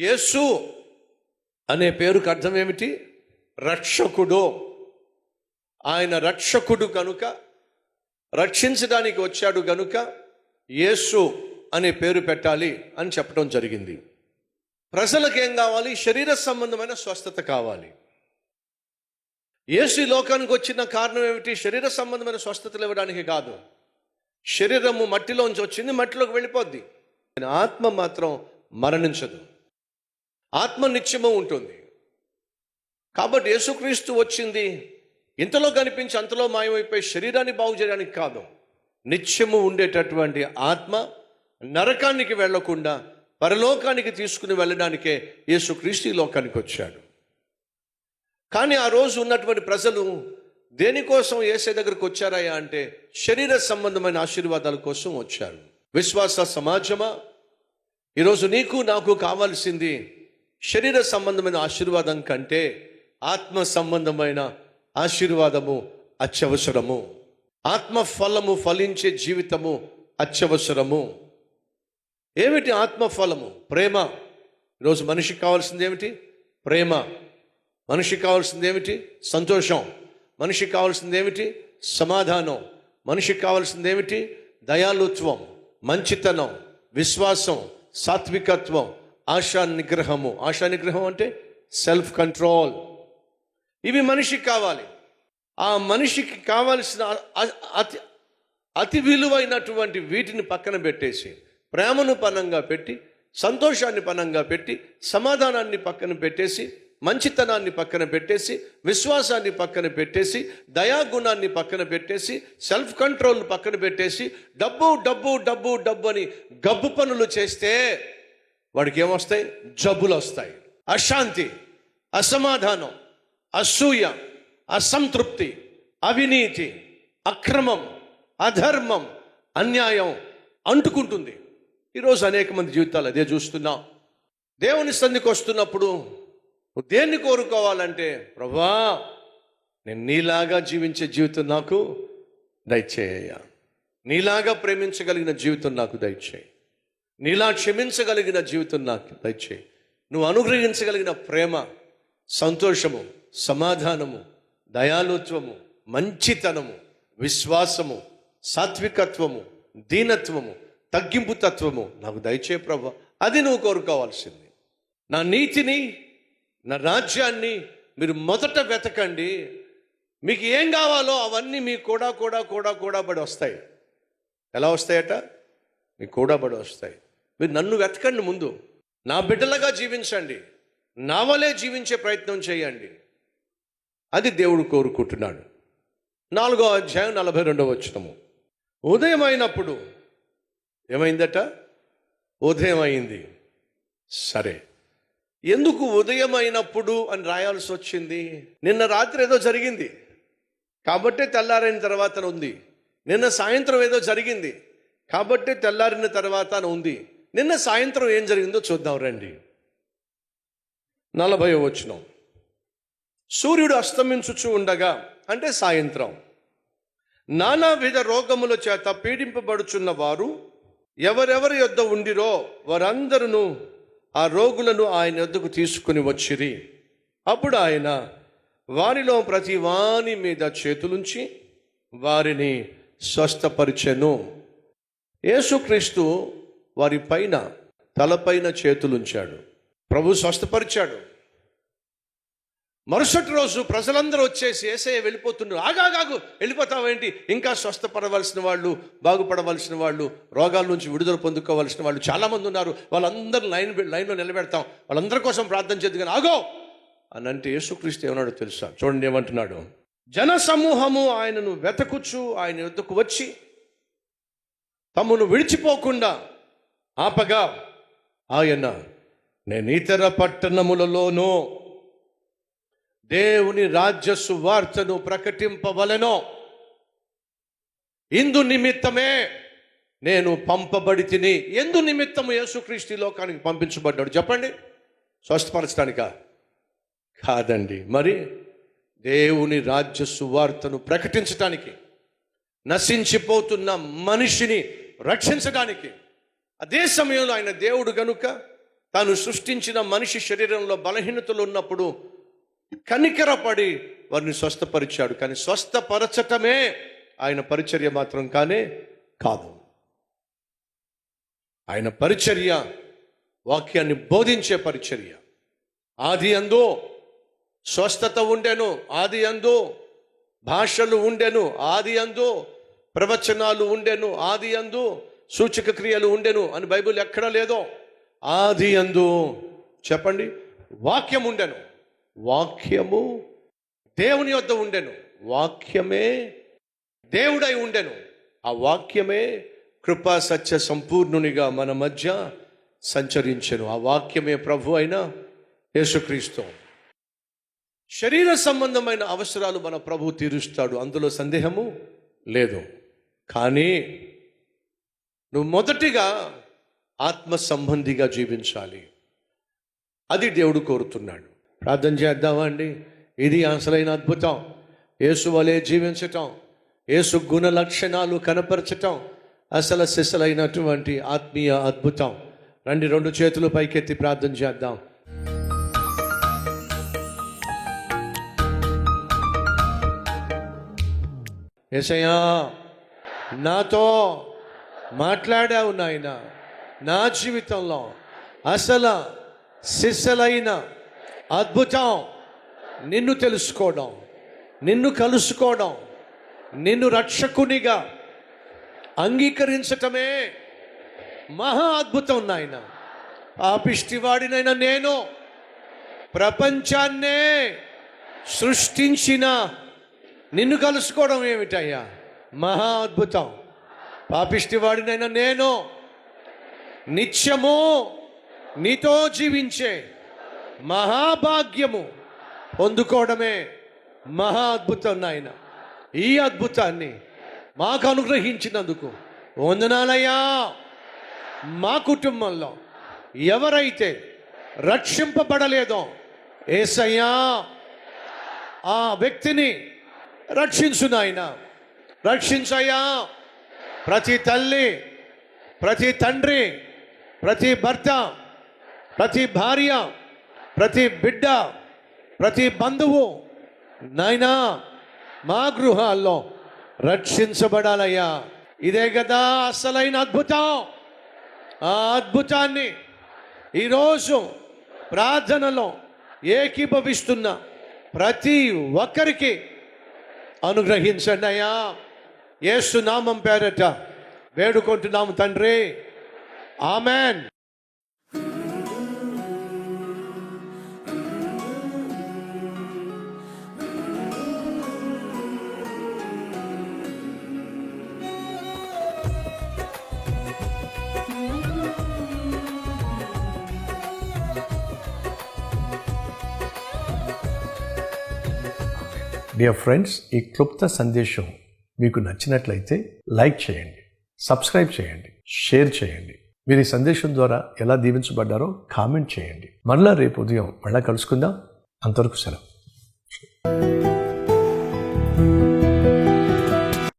యేసు అనే పేరుకు అర్థం ఏమిటి? రక్షకుడు. ఆయన రక్షకుడు కనుక రక్షించడానికి వచ్చాడు గనుక యేసు అనే పేరు పెట్టాలి అని చెప్పడం జరిగింది. ప్రజలకు ఏం కావాలి? శరీర సంబంధమైన స్వస్థత కావాలి. యేసు లోకానికి వచ్చిన కారణం ఏమిటి? శరీర సంబంధమైన స్వస్థతలు ఇవ్వడానికి కాదు. శరీరము మట్టిలోంచి వచ్చింది మట్టిలోకి వెళ్ళిపోద్ది. ఆత్మ మాత్రం మరణించదు. ఆత్మ నిత్యము ఉంటుంది. కాబట్టి యేసుక్రీస్తు వచ్చింది. ఇంతలో కనిపించి అంతలో మాయమైపోయి శరీరాన్ని బాగు చేయడానికి కాదు. నిత్యము ఉండేటటువంటి ఆత్మ నరకానికి వెళ్ళకుండా పరలోకానికి తీసుకుని వెళ్ళడానికే యేసుక్రీస్తు ఈ లోకానికి వచ్చాడు. కానీ ఆ రోజు ఉన్నటువంటి ప్రజలు దేనికోసం ఏసే దగ్గరకు వచ్చారయ్యా అంటే శరీర సంబంధమైన ఆశీర్వాదాల కోసం వచ్చారు. విశ్వాస సమాజమా? ఈరోజు నీకు నాకు కావాల్సింది శరీర సంబంధమైన ఆశీర్వాదం కంటే ఆత్మ సంబంధమైన ఆశీర్వాదము అత్యవసరము. ఆత్మ ఫలము ఫలించే జీవితము అత్యవసరము. ఏమిటి ఆత్మ ఫలము? ప్రేమ. ఈరోజు మనిషికి కావాల్సింది ఏమిటి? ప్రేమ. మనిషికి కావాల్సింది ఏమిటి? సంతోషం. మనిషికి కావాల్సింది ఏమిటి? సమాధానం. మనిషికి కావాల్సింది ఏమిటి? దయాలుత్వం మంచితనం విశ్వాసం సాత్వికత్వం ఆశా నిగ్రహము. ఆశా నిగ్రహం అంటే సెల్ఫ్ కంట్రోల్ ఇవి మనిషికి కావాలి. ఆ మనిషికి కావలసిన అతి అతి విలువైనటువంటి వీటిని పక్కన పెట్టేసి ప్రేమను పనంగా పెట్టి సంతోషాన్ని పనంగా పెట్టి సమాధానాన్ని పక్కన పెట్టేసి మంచితనాన్ని పక్కన పెట్టేసి విశ్వాసాన్ని పక్కన పెట్టేసి దయాగుణాన్ని పక్కన పెట్టేసి సెల్ఫ్ కంట్రోల్ పక్కన పెట్టేసి డబ్బు డబ్బు డబ్బు డబ్బు అని గబ్బు పనులు చేస్తే వాడికి ఏమొస్తాయి జబ్బులు వస్తాయి అశాంతి అసమాధానం అసూయ అసంతృప్తి అవినీతి అక్రమం అధర్మం అన్యాయం అంటుకుంటుంది. ఈరోజు అనేక మంది జీవితాలు అదే చూస్తున్నాం. దేవుని సంధికి వస్తున్నప్పుడు నువ్వు దేన్ని కోరుకోవాలంటే ప్రభా నేను నీలాగా జీవించే జీవితం నాకు దయచేయ. నీలాగా ప్రేమించగలిగిన జీవితం నాకు దయచేయి. నీలా క్షమించగలిగిన జీవితం నాకు. దయచేయి. నువ్వు అనుగ్రహించగలిగిన ప్రేమ సంతోషము సమాధానము దయాలుత్వము మంచితనము విశ్వాసము సాత్వికత్వము దీనత్వము తగ్గింపు తత్వము నాకు దయచే ప్రభు. అది నువ్వు కోరుకోవాల్సింది. నా నీతిని నా రాజ్యాన్ని మీరు మొదట వెతకండి. మీకు ఏం కావాలో అవన్నీ మీకు కూడా కూడా కూడా కూడా పడి వస్తాయి. ఎలా వస్తాయట? మీకు కూడా పడి వస్తాయి. మీరు నన్ను వెతకండి ముందు. నా బిడ్డలుగా జీవించండి. నా వలే జీవించే ప్రయత్నం చేయండి. అది దేవుడు కోరుకుంటున్నాడు. నాలుగో అధ్యాయం నలభై రెండవ వచ్చినము ఉదయం అయినప్పుడు ఏమైందట? ఉదయం అయింది సరే. ఎందుకు ఉదయం అయినప్పుడు అని రాయాల్సి వచ్చింది? నిన్న రాత్రి ఏదో జరిగింది. కాబట్టే తెల్లారైన తర్వాత ఉంది. నిన్న సాయంత్రం ఏదో జరిగింది. కాబట్టే తెల్లారిన తర్వాత ఉంది. నిన్న సాయంత్రం ఏం జరిగిందో చూద్దాం రండి. నలభై వచనం. సూర్యుడు అస్తమించుచు ఉండగా అంటే సాయంత్రం నానావిధ రోగముల చేత పీడింపబడుచున్న వారు ఎవరెవరి యొద్ద ఉండిరో వారందరూ ఆ రోగులను ఆయన యొద్దకు తీసుకుని వచ్చిరి. అప్పుడు ఆయన వారిలో ప్రతి వాని మీద చేతులుంచి వారిని స్వస్థపరిచెను. యేసుక్రీస్తు వారి పైన తలపైన చేతులుంచాడు. ప్రభు స్వస్థపరిచాడు. మరుసటి రోజు ప్రజలందరూ వచ్చేసి ఏసయ్య వెళ్ళిపోతున్నారు ఆగాగాగు వెళ్ళిపోతావేంటి? ఇంకా స్వస్థపడవలసిన వాళ్ళు బాగుపడవలసిన వాళ్ళు రోగాల నుంచి విడుదల పొందుకోవలసిన వాళ్ళు చాలామంది ఉన్నారు. వాళ్ళందరూ లైన్ లైన్లో నిలబెడతాం. వాళ్ళందరి కోసం ప్రార్థన చేద్దు కానీ ఆగో! అని అంటే యేసుక్రీస్తు ఏమన్నాడో తెలుసా? చూడండి ఏమంటున్నాడు. జన సమూహము ఆయనను వెతకుచు ఆయన వద్దకు వచ్చి తమను విడిచిపోకుండా ఆపగా ఆయన నేను ఇతర పట్టణములలోనూ దేవుని రాజ్య సువార్తను ప్రకటింపవలెనో. ఇందు నిమిత్తమే నేను పంపబడి తిని ఎందు నిమిత్తము యేసుక్రీస్తు లోకానికి పంపించబడ్డాడు. చెప్పండి. స్వస్థపరచడానిక? కాదండి. మరి దేవుని రాజ్య సువార్తను ప్రకటించడానికి నశించిపోతున్న మనిషిని రక్షించడానికి అదే సమయంలో ఆయన దేవుడు గనుక తాను సృష్టించిన మనిషి శరీరంలో బలహీనతలు ఉన్నప్పుడు కనికరపడి వారిని స్వస్థపరిచాడు. కానీ స్వస్థపరచటమే ఆయన పరిచర్య మాత్రం కానే కాదు. ఆయన పరిచర్య వాక్యాన్ని బోధించే పరిచర్య. ఆది అందు స్వస్థత ఉండెను ఆది అందు భాషలు ఉండెను ఆది అందు ప్రవచనాలు ఉండెను ఆది అందు సూచక క్రియలు ఉండెను అని బైబిల్ ఎక్కడ లేదో ఆది అందు చెప్పండి. వాక్యం ఉండెను. వాక్యము దేవుని వద్ద ఉండెను. వాక్యమే దేవుడై ఉండెను. ఆ వాక్యమే కృపా సత్య సంపూర్ణునిగా మన మధ్య సంచరించెను. ఆ వాక్యమే ప్రభు అయిన యేసుక్రీస్తు. శరీర సంబంధమైన అవసరాలు మన ప్రభు తీరుస్తాడు. అందులో సందేహము లేదు. కానీ నువ్వు మొదటిగా ఆత్మ సంబంధిగా జీవించాలి. అది దేవుడు కోరుతున్నాడు. ప్రార్థన చేద్దామా అండి? ఇది అసలైన అద్భుతం. యేసు వలె జీవించటం యేసు గుణ లక్షణాలు కనపరచటం అసలు సిసలైనటువంటి ఆత్మీయ అద్భుతం. రండి రెండు చేతులు పైకెత్తి ప్రార్థన చేద్దాం. ఏసయ్యా నాతో మాట్లాడావు నాయన. నా జీవితంలో అసలు సిసలైన అద్భుతం నిన్ను తెలుసుకోవడం నిన్ను కలుసుకోవడం నిన్ను రక్షకునిగా అంగీకరించటమే మహా అద్భుతం నాయన. పాపిష్టివాడినైనా నేను ప్రపంచాన్నే సృష్టించిన నిన్ను కలుసుకోవడం ఏమిటయ్యా? మహా అద్భుతం. పాపిష్టివాడినైనా నేను నిత్యము నీతో జీవించే మహాభాగ్యము పొందుకోవడమే మహా అద్భుతం నాయన. ఈ అద్భుతాన్ని మాకు అనుగ్రహించినందుకు వందనాలయ్యా. మా కుటుంబంలో ఎవరైతే రక్షింపబడలేదో ఏసయ్యా ఆ వ్యక్తిని రక్షించు నాయన. రక్షించయ్యా. ప్రతి తల్లి ప్రతి తండ్రి ప్రతి భర్త ప్రతి భార్య ప్రతి బిడ్డ ప్రతి బంధువు నాయనా మా గృహాల్లో రక్షించబడాలయ్యా. ఇదే కదా అసలైన అద్భుతం. ఆ అద్భుతాన్ని ఈరోజు ప్రార్థనలో ఏకీభవిస్తున్న ప్రతి ఒక్కరికి అనుగ్రహించండి అయ్యా. యేసు నామం పేరట వేడుకుంటున్నాము తండ్రి. ఆమెన్. డియర్ ఫ్రెండ్స్ ఈ క్లుప్త సందేశం మీకు నచ్చినట్లయితే లైక్ చేయండి సబ్స్క్రైబ్ చేయండి షేర్ చేయండి. మీరు ఈ సందేశం ద్వారా ఎలా దీవించబడ్డారో కామెంట్ చేయండి. మరలా రేపు ఉదయం మళ్ళా కలుసుకుందాం. అంతవరకు సెలవు.